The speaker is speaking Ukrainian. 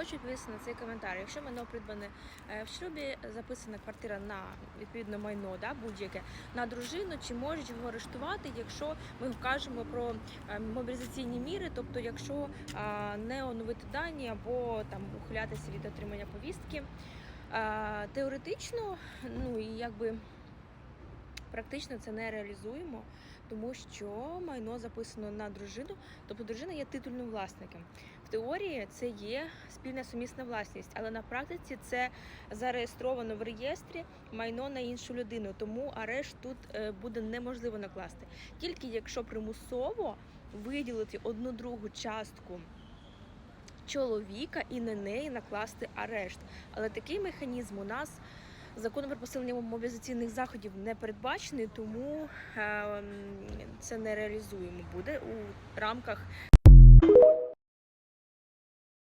хочу відповісти на цей коментар. Якщо майно придбане е, в шлюбі, записана квартира на відповідно майно, да, будь-яке на дружину, чи можуть його арештувати, якщо ми кажемо про е, мобілізаційні міри, тобто якщо е, не оновити дані або там ухилятися від отримання повістки. Теоретично, ну і якби практично це не реалізуємо, тому що майно записано на дружину, тобто дружина є титульним власником. В теорії це є спільна сумісна власність, але на практиці це зареєстровано в реєстрі майно на іншу людину, тому арешт тут е, буде неможливо накласти. Тільки якщо примусово виділити одну другу частку чоловіка і на неї накласти арешт. Але такий механізм у нас законом про посилення мобілізаційних заходів не передбачений, тому е, це не реалізуємо. Буде у рамках